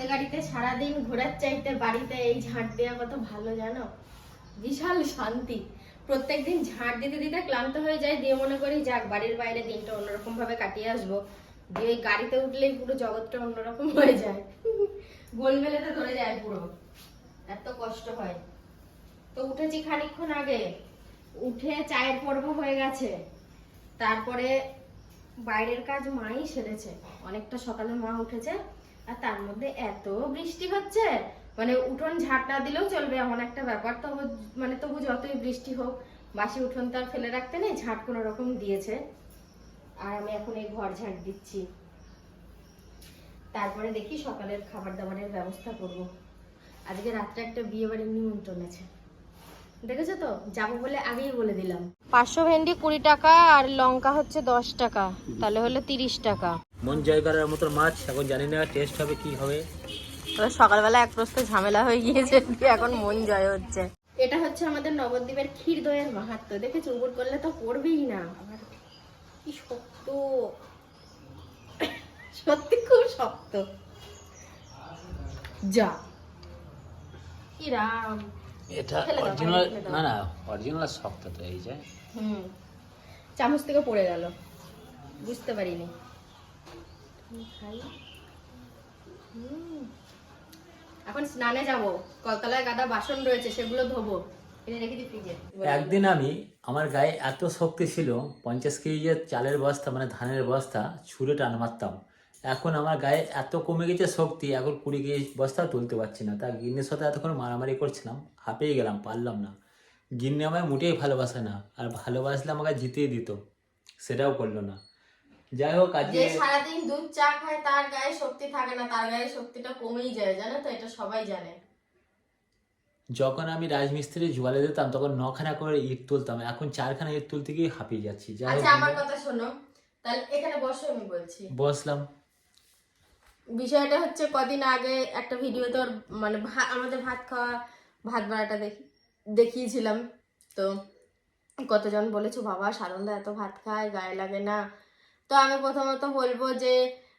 গাড়িতে গাড়িতে সারাদিন ঘোরার চাইতে বাড়িতে এই ঝাঁট দেওয়া কত ভালো জানো? বিশাল শান্তি। প্রত্যেকদিন ঝাঁট দিতে দিতে ক্লান্ত হয়ে যায়, দিয়ে মনে করি, যাক, বাড়ির বাইরে দিনটা অন্যরকম ভাবে কাটিয়ে আসব। দিয়ে গাড়িতে উঠলেই পুরো জগৎটা অন্যরকম হয়ে যায়। গোলমেলেতে ধরে যায় পুরো। এত কষ্ট হয়। তো উঠেছি খানিকক্ষণ আগে। উঠে চায়ের পর্ব হয়ে গেছে। তারপরে বাইরের কাজ মাই সেরেছে। অনেকটা সকালে মা উঠেছে। আর তার মধ্যে এত বৃষ্টি হচ্ছে মানে উঠোন ঝাঁট না দিলেও চলবে এমন একটা ব্যাপার। তবু মানে তবু যতই বৃষ্টি হোক, বাসি উঠোন তার ফেলে রাখতে নেই ঝাঁট কোনো রকম দিয়েছে। আর আমি এখন এই ঘর ঝাঁট দিচ্ছি। তারপরে দেখি সকালের খাবার দাবারের ব্যবস্থা করব। আজকে রাত্রে একটা বিয়ে বাড়ির নিমন্ত্রণ আছে। দেখেছ তো? যাব বলে আগেই বলে দিলাম। পাঁচশো ভেন্ডি কুড়ি টাকা আর লঙ্কা হচ্ছে দশ টাকা, তাহলে হলো তিরিশ টাকা। মন জয় করার মতো মাছ এখন জানি না টেস্ট হবে কি হবে। তবে সকালবেলা এক প্রস্ত ঝামেলা হয়ে গিয়েছে এখন মন জয় হচ্ছে। এটা হচ্ছে আমাদের নবদ্বীপের ক্ষীর দইয়ের মাহাত্ম দেখেছ উপর করলে তো পড়বেই না। কি শক্ত। সত্যি খুব শক্ত। যা। কি রাম। এটা অরিজিনাল না না অরিজিনাল শক্ত তো এই যে। হুম। চামচ থেকে পড়ে গেল। বুঝতে পারিনি। এখন স্নানে যাব। কলতলায় গাদা বাসন রয়েছে, সেগুলো ধোবো। একদিন আমি, আমার গায়ে এত শক্তি ছিল, পঞ্চাশ কেজির চালের বস্তা মানে ধানের বস্তা, ছুঁড়ে টান মারতাম। এখন আমার গায়ে এত কমে গেছে শক্তি, এখন কুড়ি কেজি বস্তা তুলতে পারছি না। তা গিন্নির সাথে এতক্ষণ মারামারি করছিলাম, হাঁপিয়ে গেলাম, পারলাম না। গিন্নি আমায় মোটেই ভালোবাসে না, আর ভালোবাসলে আমাকে জিতিয়ে দিত, সেটাও করল না। যাই হোক যে আজকে সারাদিন দুধ চা খায় তার গায়ে শক্তি থাকে না তার গায়ে শক্তিটা কমেই যায় জানো তো? এটা সবাই জানে। যখন আমি রাজমিস্ত্রি জোয়ালে দিতাম তখন নখানা করে ইট তুলতাম। এখন চারখানা ইট তুলতে গিয়ে হাঁপিয়ে যাচ্ছি। আচ্ছা আমার কথা শোনো। তাহলে এখানে বসো আমি বলছি। বসলাম। বিষয়টা হচ্ছে কদিন আগে একটা ভিডিওতে ওর মানে আমাদের ভাত খাওয়া ভাত বাড়াটা দেখি দেখিয়েছিলাম। তো কতজন বলেছ বাবা সারন্দা এত ভাত খায় গায়ে লাগে না। তো আমি প্রথমত বলব যে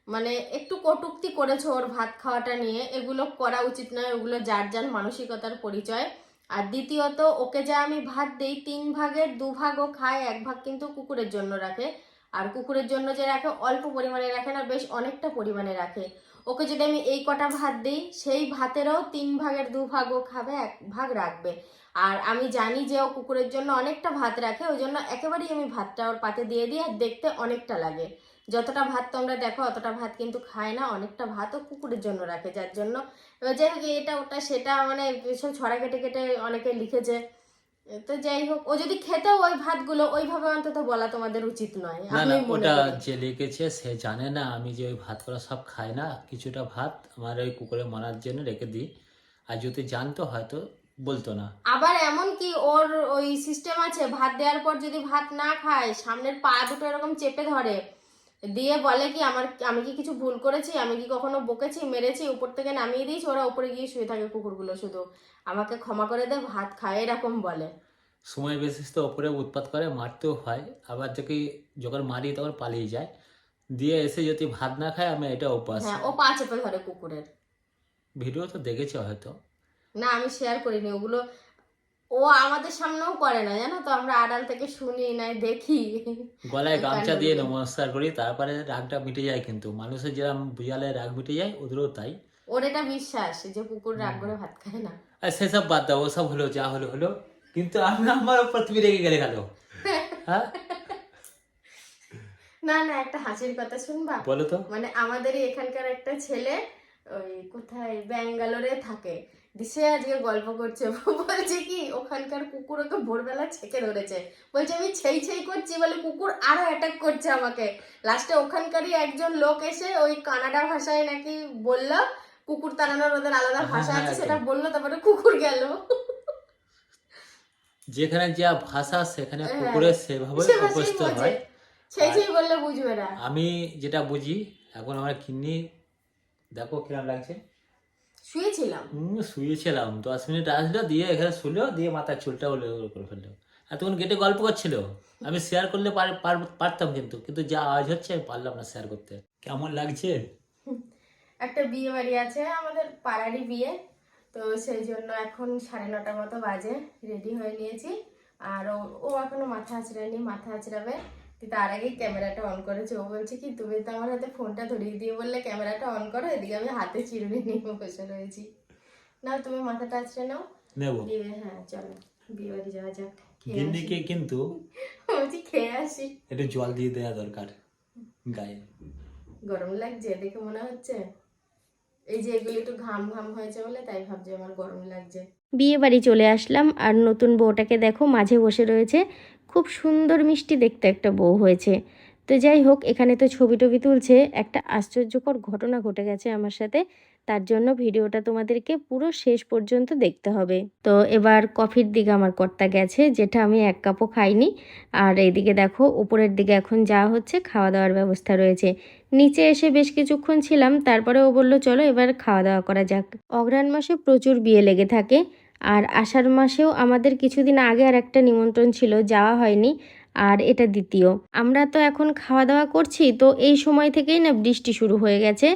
মানে একটু কটুক্তি করেছ ওর ভাত খাওয়াটা নিয়ে। এগুলো করা উচিত নয় ওগুলো যার যার মানসিকতার পরিচয়। আর দ্বিতীয়ত, ওকে যা আমি ভাত দেই, তিন ভাগের দু ভাগ ও খায়, এক ভাগ কিন্তু কুকুরের জন্য রাখে। আর কুকুরের জন্য যে রাখে, অল্প পরিমাণে রাখে না, বেশ অনেকটা পরিমাণে রাখে। ওকে যদি আমি এই কটা ভাত দিই, সেই ভাতেরও তিন ভাগের দু ভাগ ও খাবে, এক ভাগ রাখবে। আর আমি জানি যে ও কুকুরের জন্য অনেকটা ভাত রাখে, ওই জন্য একেবারেই আমি ভাতটা ওর পাতে দিয়ে দিই আর দেখতে অনেকটা লাগে। যতটা ভাত তোমরা দেখো, অতটা ভাত কিন্তু খায় না, অনেকটা ভাতও কুকুরের জন্য রাখে, যার জন্য। এবার যাই হোক, এটা ওটা সেটা মানে সব ছড়া কেটে কেটে অনেকে লিখেছে। তো যাই হোক ও যদি খেতেও ওই ভাতগুলো ওইভাবে অন্তত বলা তোমাদের উচিত নয় না না ওটা যে লিখেছে সে জানে না আমি যে ওই ভাত করা সব খাই না কিছুটা ভাত আমার ওই কুকুরে মারার জন্য রেখে দিই। আর যদি জানতো হয়তো বলতো না। আবার এমন কি ওর ওই সিস্টেম আছে ভাত দেওয়ার পর যদি ভাত না খায় সামনের পা দুটো এরকম চেপে ধরে দিয়ে বলে কি আমার আমি কি কিছু ভুল করেছি? আমি কি কখনো বকেছি মেরেছি? উপর থেকে নামিয়ে দিয়েছি? ওরা উপরে গিয়ে শুয়ে থাকে কুকুরগুলো শুধু। আমাকে ক্ষমা করে দে ভাত খায় এরকম বলে। সময় বেশি তো ওপরে উৎপাত করে মারতেও হয়। আবার যদি যখন মারি তখন পালিয়ে যায়। দিয়ে এসে যদি ভাত না খায় আমি এটা অভ্যাস হ্যাঁ ও পা চেপে ধরে কুকুরের। ভিডিও তো দেখেছি হয়তো। না আমি শেয়ার করিনি। ওগুলো ও আমাদের সামনেও করে না জানো তো? আমরা আড়াল থেকে শুনি নাই দেখি। গলায় গামছা দিয়ে। নমস্কার করি তারপরে রাগটা মিটে যায় কিন্তু। মানুষের যেরকম বুঝালে রাগ মিটে যায় ওদেরও তাই। ওর এটা বিশ্বাস যে কুকুর রাগ করে ভাত খায় না। আর সেসব বাদ দাও ওসব হলো যা হলো হলো। কিন্তু আমি আমার উপর তুমি রেগে গেলে গেল হ্যাঁ? না না একটা হাসির কথা শুনবা? বলো তো। মানে আমাদেরই এখানকার একটা ছেলে ওই কোথায় ব্যাঙ্গালোরে থাকে। দিশে আজকে গল্প করছে। বলছে কি ওখানকার কুকুর ওকে ভোরবেলা ছেঁকে ধরেছে। বলছে আমি ছেই ছেই করছি বলে কুকুর আরও অ্যাটাক করছে আমাকে। লাস্টে ওখানকারই একজন লোক এসে ওই কানাডা ভাষায় নাকি বলল কুকুর তাড়ানোর ওদের আলাদা ভাষা হ্যাঁ, আছে সেটা বলল তারপরে কুকুর গেল। যেখানে যা ভাষা সেখানে হ্যাঁ, কুকুরে সেভাবে উপস্থিত হয়। ছেই ছেই বললে বুঝবে না। আমি যেটা বুঝি এখন আমার কিন্নি দেখো কিরম লাগছে। শুয়েছিলাম। হুম শুয়েছিলাম। দশ মিনিট আসলো দিয়ে এখানে শুলো দিয়ে মাথার চুলটা ওলে করে ফেলল। আর তখন গেটে গল্প করছিল। আমি শেয়ার করলে পার- পার- পারতাম কিন্তু কিন্তু যা আওয়াজ হচ্ছে আমি পারলাম না শেয়ার করতে। কেমন লাগছে? একটা বিয়ে বাড়ি আছে আমাদের পাড়ারই বিয়ে তো সেই জন্য এখন সাড়ে নটার মতো বাজে রেডি হয়ে নিয়েছি। আর ও এখনও মাথা আঁচড়ায়নি মাথা আঁচড়াবে। তার আগেই ক্যামেরাটা অন করেছে। ও বলছে কি তুমি তো আমার হাতে ফোনটা ধরিয়ে দিয়ে বললে ক্যামেরাটা অন করো এদিকে আমি হাতে চিরুনি নিয়ে বসে রয়েছি। না তুমি মাথাটা আঁচড়ে নাও। নেব। বিয়ে হ্যাঁ চলো বিয়ে বাড়ি যাওয়া যাক। গিন্নিকে কিন্তু বলছি খেয়ে আসি। একটু জল দিয়ে দেওয়া দরকার গায়ে। গরম লাগছে দেখে মনে হচ্ছে এই যে এগুলো একটু ঘাম ঘাম হয়েছে বলে তাই ভাবছি আমার গরম লাগছে। বিয়ে বাড়ি চলে আসলাম আর নতুন বউটাকে দেখো মাঝে বসে রয়েছে। খুব সুন্দর মিষ্টি দেখতে একটা বউ হয়েছে। তো যাই হোক, এখানে তো ছবি টবি তুলছে, একটা আশ্চর্যকর ঘটনা ঘটে গেছে আমার সাথে। তার জন্য ভিডিওটা তোমাদেরকে পুরো শেষ পর্যন্ত দেখতে হবে। তো এবার কফির দিকে আমার কর্তা গেছে, যেটা আমি এক কাপও খাইনি। আর এইদিকে দেখো, উপরের দিকে এখন যা হচ্ছে খাওয়া দাওয়ার ব্যবস্থা রয়েছে। নিচে এসে বেশ কিছুক্ষণ ছিলাম, তারপরে ও বলল, চলো এবার খাওয়া দাওয়া করা যাক। অগ্রাণ মাসে প্রচুর বিয়ে লেগে থাকে। আর আষাঢ় মাসেও আমাদের কিছুদিন আগে আর একটা নিমন্ত্রণ ছিল, যাওয়া হয়নি, আর এটা দ্বিতীয়। আমরা তো এখন খাওয়া দাওয়া করছি, তো এই সময় থেকেই না বৃষ্টি শুরু হয়ে গেছে।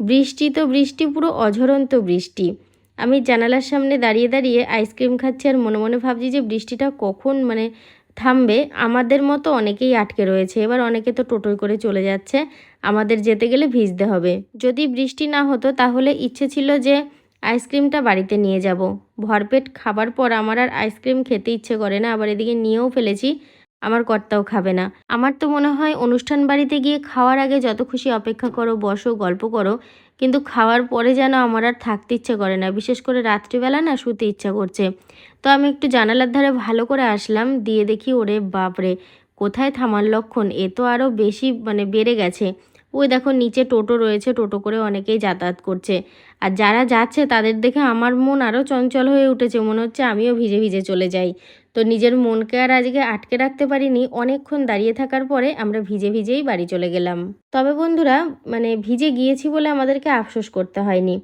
বৃষ্টি তো বৃষ্টি, পুরো অঝরন্ত বৃষ্টি। আমি জানালার সামনে দাঁড়িয়ে দাঁড়িয়ে আইসক্রিম খাচ্ছি আর মনে মনে ভাবছি যে বৃষ্টিটা কখন মানে থামবে। আমাদের মতো অনেকেই আটকে রয়েছে, এবার অনেকে তো টোটোয় করে চলে যাচ্ছে। আমাদের যেতে গেলে ভিজতে হবে। যদি বৃষ্টি না হতো, তাহলে ইচ্ছে ছিল যে আইসক্রিমটা বাড়িতে নিয়ে যাব। ভরপেট খাবার পর আমার আর আইসক্রিম খেতে ইচ্ছে করে না, আবার এদিকে নিয়েও ফেলেছি, আমার কর্তাও খাবে না। আমার তো মনে হয় অনুষ্ঠান বাড়িতে গিয়ে খাওয়ার আগে যত খুশি অপেক্ষা করো, বসো, গল্প করো, কিন্তু খাওয়ার পরে যেন আমার আর থাকতে ইচ্ছে করে না, বিশেষ করে রাত্রিবেলা না শুতে ইচ্ছা করছে। তো আমি একটু জানালার ধারে ভালো করে আসলাম, দিয়ে দেখি ওরে বাপরে, কোথায় থামার লক্ষণ? এ তো আরও বেশি মানে বেড়ে গেছে। ওই দেখো নিচে টোটো রয়েছে, টোটো করে অনেকেই যাতায়াত করছে। আর যারা যাচ্ছে তাদের দেখে আমার মন আরও চঞ্চল হয়ে উঠেছে, মনে হচ্ছে আমিও ভিজে ভিজে চলে যাই। তো নিজের মনকে আর আজকে আটকে রাখতে পারিনি, অনেকক্ষণ দাঁড়িয়ে থাকার পরে আমরা ভিজে ভিজেই বাড়ি চলে গেলাম। তবে বন্ধুরা মানে ভিজে গিয়েছি বলে আমাদেরকে আফসোস করতে হয়নি।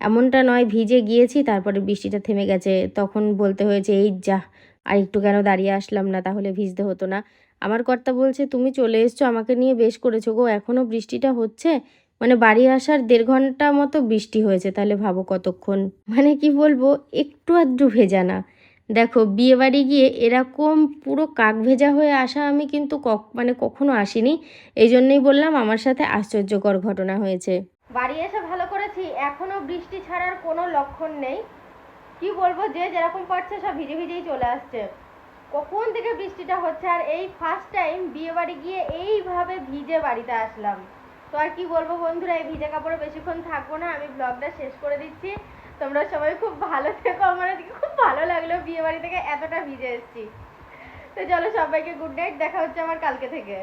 এমনটা নয়, ভিজে গিয়েছি, তারপরে বৃষ্টিটা থেমে গেছে। তখন বলতে হয়েছে, এই যা, আর একটু কেন দাঁড়িয়ে আসলাম না, তাহলে ভিজতে হতো না। আমার কর্তা বলছে, তুমি চলে এসছো, আমাকে নিয়ে বেশ করেছ গো এখনও বৃষ্টিটা হচ্ছে? মানে বাড়ি আসার দেড় ঘণ্টা মতো বৃষ্টি হয়েছে, তাহলে ভাবো কতক্ষণ। মানে কি বলব, একটু আধটু ভেজা না। দেখো বিয়ে বাড়ি গিয়ে এরকম পুরো কাক ভেজা হয়ে আসা আমি কিন্তু কক- মানে কখনো আসিনি। এই জন্যই বললাম, আমার সাথে আশ্চর্যকর ঘটনা হয়েছে। বাড়ি এসে ভালো করেছি, এখনও বৃষ্টি ছাড়ার কোনো লক্ষণ নেই। কি বলব, যে যেরকম পারছে সব ভিজে ভিজেই চলে আসছে। কখন থেকে বৃষ্টিটা হচ্ছে আর এই ফার্স্ট টাইম বিয়ে বাড়ি গিয়ে এইভাবে ভিজে বাড়িতে আসলাম। তো আর কি বলব বন্ধুরা, এই ভিজে কাপড়ে বেশিক্ষণ থাকব না, আমি ব্লগটা শেষ করে দিচ্ছি। তোমরা সবাই খুব ভালো থেকো, আমার আজকে খুব ভালো লাগল বিয়ে বাড়ি থেকে এতটা ভিজে এসেছি। তো চলো সবাইকে গুড নাইট দেখা হচ্ছে আমার কালকে থেকে।